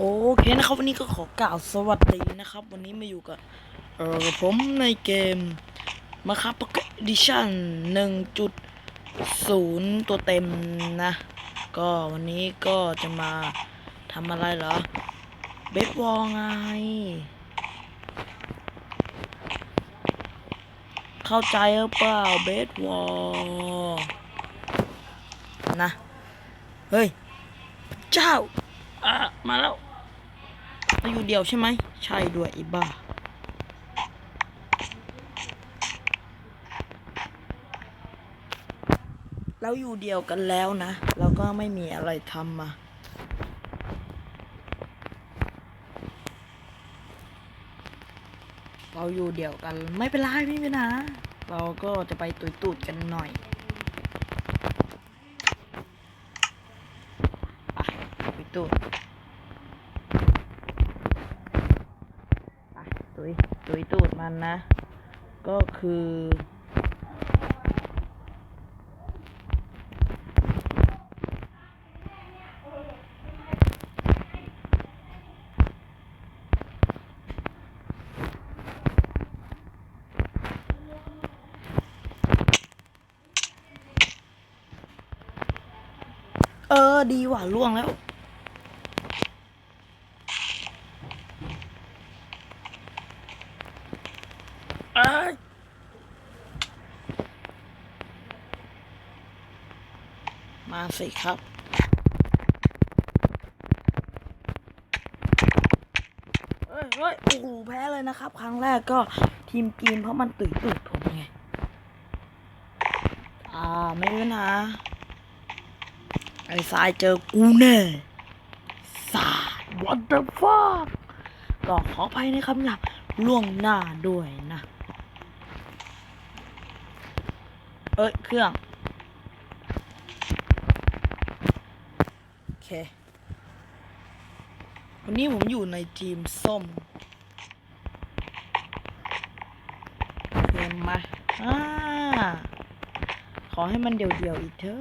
โอเคนะครับวันนี้ก็ขอกล่าวสวัสดีนะครับ วันนี้มาอยู่กับเออผมในเกมมาครับปกดิชั่นหนึ่งจุดศูนย์ตัวเต็มนะ ก็วันนี้ก็จะมาทำอะไรเหรอ เบสวอลไง เข้าใจหรือเปล่าเบสวอลนะ เฮ้ย เจ้า อะ มาแล้ว เราอยู่เดียวใช่ไหม ใช่ด้วยไอีบ้า เราอยู่เดียวกันแล้วนะ เราก็ไม่มีอะไรทำมาเราอยู่เดียวกันไม่เป็นไรไม่เป็นไรเราก็จะไปตุยตูดกันหน่อยไปตุยตูด ไปตุ ยตุยตูดมันนะ ก็คือ เออ ดีว่ะล่วงแล้ว เอ้ย มาสิครับ เฮ้ยเฮ้ยโอ้โหแพ้เลยนะครับ ครั้งแรกก็ทีมจีนเพราะมันตื่นตุดผมไง อ่า ไม่รู้นะ ไอ้สายเจอกูแน่สาย what the fuck ก็ขออภัยในคำหยาบล่วงหน้าด้วยนะ เอ้ย เครื่อง โอ เค วันนี้ผมอยู่ในทีมส้มเกมมาอ่าขอให้มันเดี่ยวๆอีกเถอะ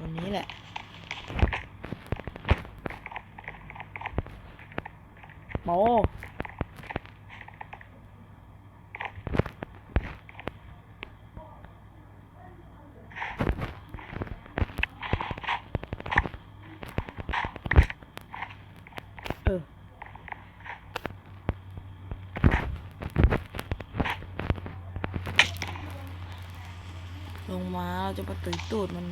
วันนี้แหละ โมเออ ลงมาเรา จะมาตุยตูดมัน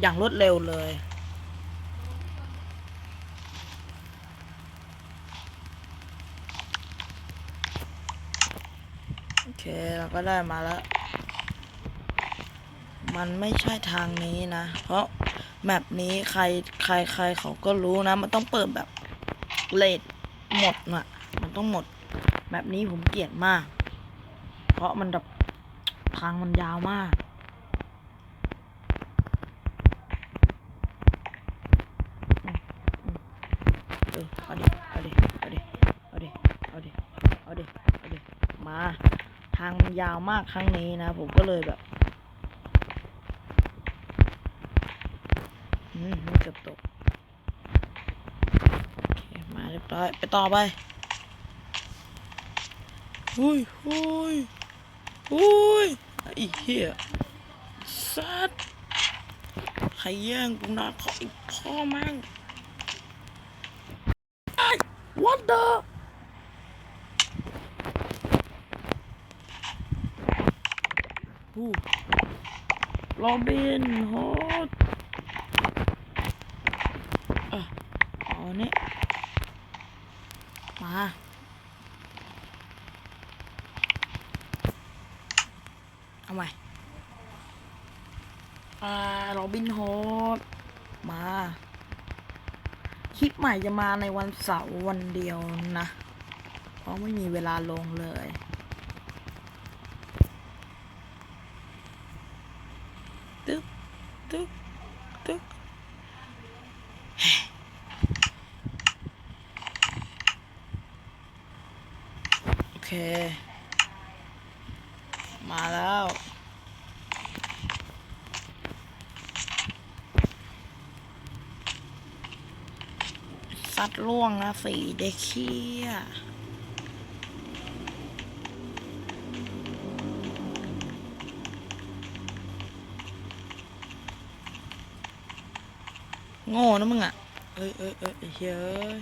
อย่างรวดเร็วเลย โอเค เราก็ได้มาแล้ว มันไม่ใช่ทางนี้นะ เพราะแมปนี้ใครใครใครเขาก็รู้นะ มันต้องเปิดแบบเลดหมดนะมันต้องหมดแบบนี้ผมเกลียดมาก เพราะมันแบบทางมันยาวมาก เออเอาดิ เอาดิ เอาดิ เอาดิ เอาดิ เอาดิ เอาดิ มา ทางมัน ยาวมากครั้งนี้นะ ผมก็เลยแบบอืมมันเกือบตกโอเคมาเรียบร้อยไปต่อไปหุยหุยหุยไอ้เหี้ยสัตว์ใครแย่งกูนะขออีกพ่อมั่ง What the ูโรบินโฮดอะเอาอันนี้มาเอาใหม่อ่าโรบินโฮดมาคลิปใหม่จะมาในวันเสาร์วันเดียวนะ เพราะไม่มีเวลาลงเลย ตึ๊กตึ๊กตึ๊กโอเค มาแล้วสัตัดล่วงนะสีเด็กเขี้ย โง่นะมึงอะ เอ้ยเอ้ยเอ้ยเฮ้ย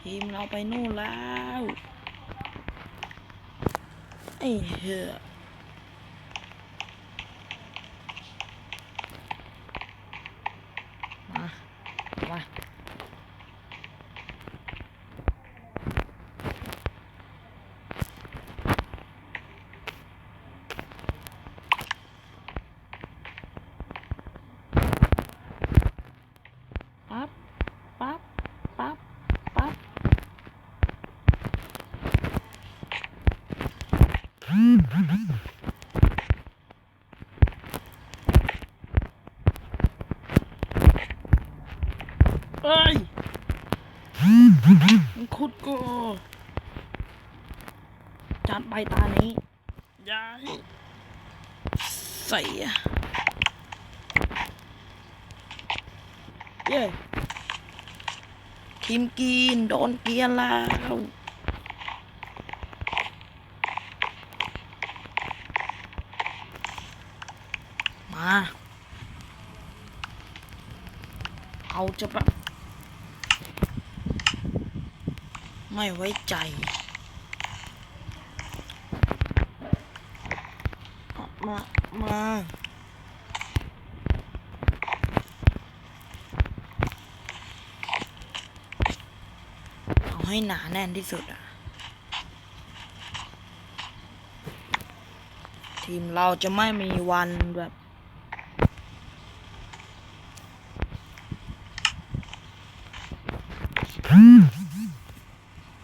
ทีมเราไปนู่นแล้วไอ้เหี้ยมามาปั๊บ ปั๊บ ปั๊บ ปั๊บ เอ้ยมันขุดกูจัด ไปตานี้ย้ายใส่อะเย้ทีมกินโดนเกียร์แล้วมา เอาจะแบบไม่ไว้ใจเอามา มา เอา ให้หนาแน่นที่สุดอะทีมเราจะไม่มีวันแบบ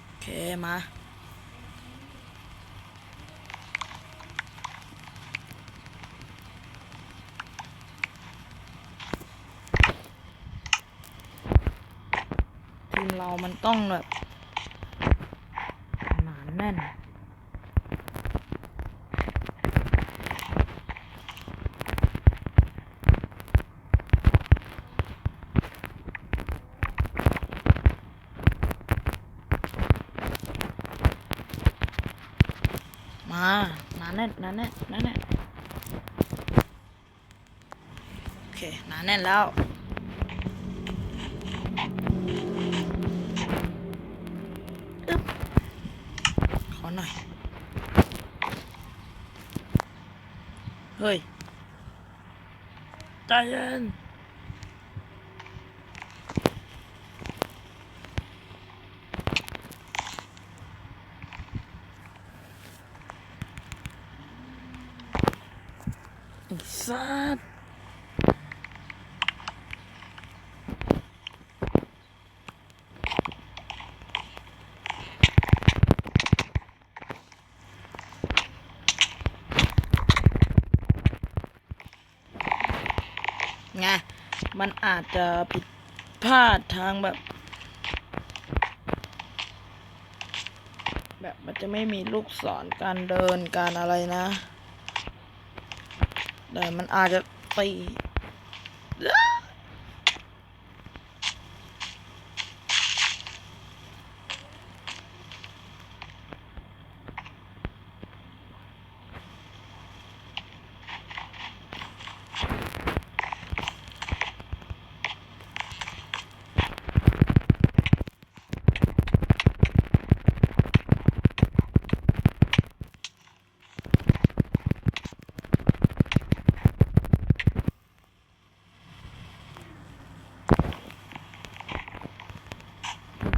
โอเค มาทีมเรามันต้องแบบ หนาแน่นมาหนาแน่นหน เฮ้ย ใจเย็น ไอ้สัสไง มันอาจจะผิดพลาดทางแบบ แบบมันจะไม่มีลูกศรการเดินการอะไรนะแต่มันอาจจะตี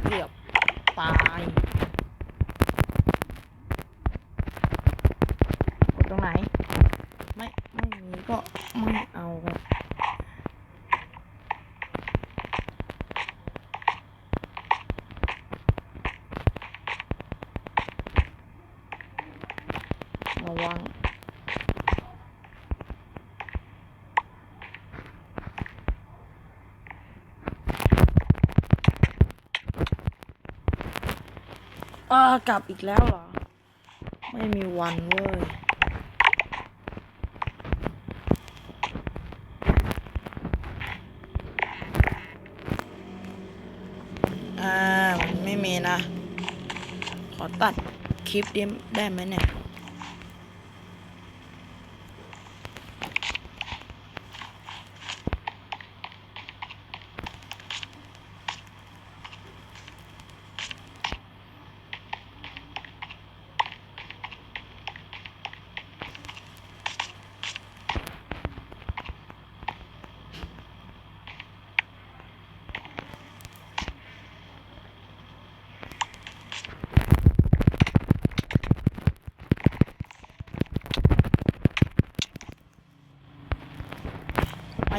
เกือบ ตาย เออกลับอีกแล้วเหรอ ไม่มีวันเว้ยอ่าไม่มีนะ ขอตัดคลิปดิมได้ไหมเนี่ย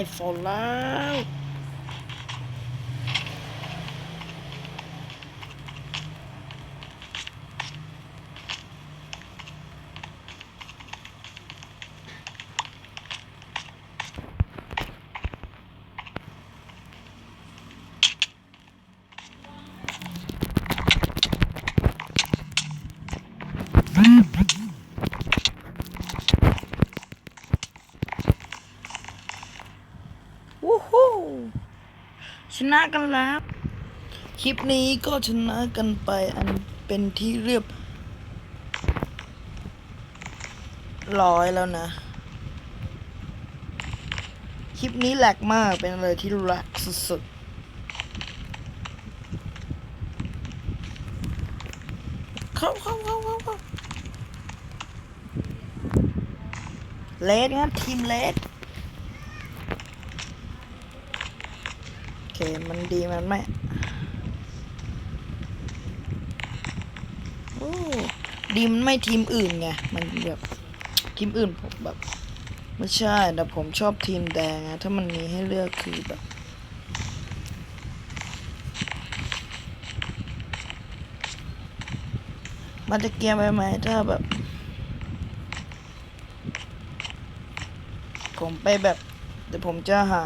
ไอ นะกันแล้ว คลิปนี้ก็ชนะกันไปอันเป็นที่เรียบ ร้อยแล้วนะ คลิปนี้แหลกมากเป็นอะไรที่แหลกสุดๆเข้าเข้าเข้าเข้าเข้าเลดงั้นทีมเลด โอเค มันดีมันไม่โอ้ดีมันไม่ทีมอื่นไง มันแบบทีมอื่นผมแบบ ไม่ใช่ แต่ผมชอบทีมแดงอะถ้ามันมีให้เลือกคือแบบมันจะเกียมไปไหมถ้าแบบ ผมไปแบบ เดี๋ยวผมจะหา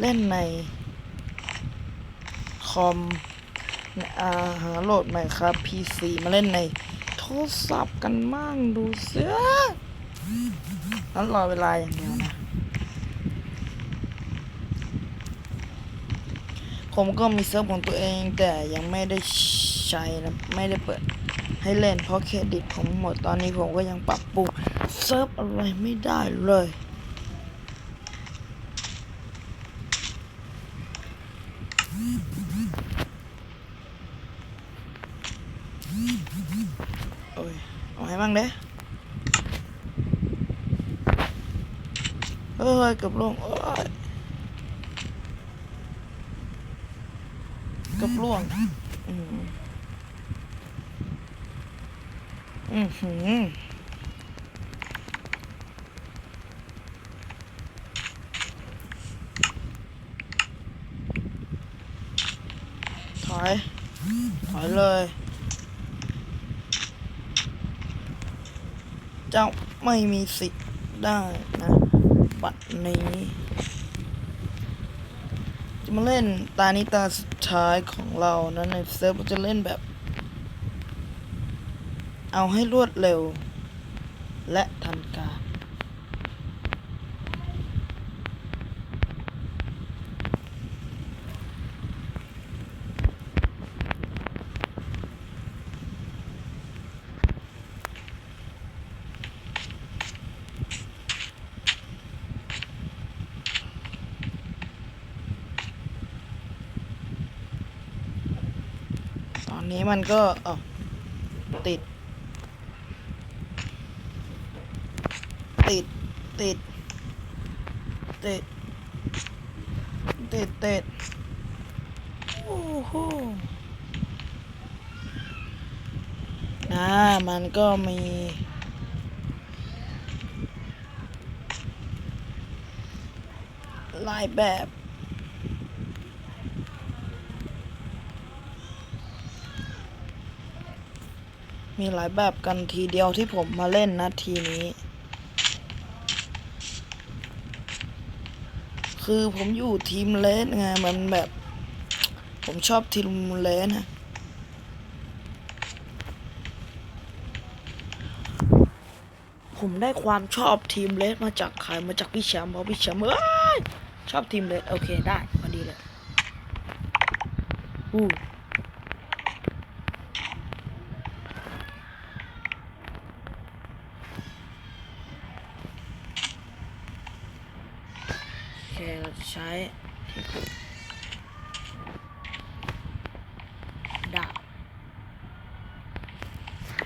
เล่นใน คอมอาหาโหลดใหม่ครับ PC มาเล่นในโทรศัพท์กันมั่งดูเสือนั้นรอเวลาอย่างเดียวนะ ผมก็มีเซิร์ฟของตัวเองแต่ยังไม่ได้ใช้นะไม่ได้เปิดให้เล่นเพราะเครดิตผมหมดตอนนี้ผมก็ยังปรับปรุงเซิร์ฟอะไรไม่ได้เลย โอ้ย เอางเด้เฮ้ยเกับลงโอ้ยเกับล่วง อืมอือหือถอย ถอยเลย เจ้าไม่มีสิทธิ์ได้นะบัดนี้จะมาเล่นตานี้ตาสุดท้ายของเรานะในเซิร์ฟจะเล่นแบบ เอาให้รวดเร็ว และทันการ อนนี้มันก็ออติด ติด ติด ติด ติด ติด โอ้โหนะมันก็มีหลายแบบ มีหลายแบบกันทีเดียวที่ผมมาเล่นนะทีนี้ คือผมอยู่ทีมเลสไงมันแบบ ผมชอบทีมเลสนะผมได้ความชอบทีมเลสมาจากใครมาจากพี่แชมป์เพราะพี่แชมป์เอ้ยชอบทีมเลสโอเคได้พอดีเลยอู้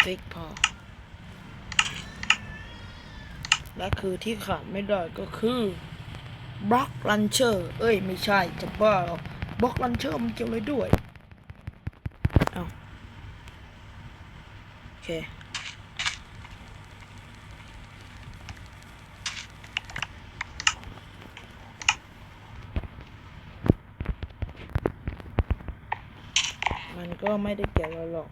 ฟิกพอ และคือที่ขาดไม่ได้ก็คือบล็อกลันเชอร์เอ้ยไม่ใช่จะบ้าบล็อกลันเชอร์มันเกี่ยวอะไรด้วยเอาโอเคมันก็ไม่ได้เกี่ยวเราหรอก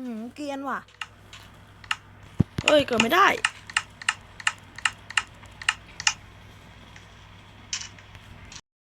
อืมเกรียนว่ะเอ้ย เกิดไม่ได้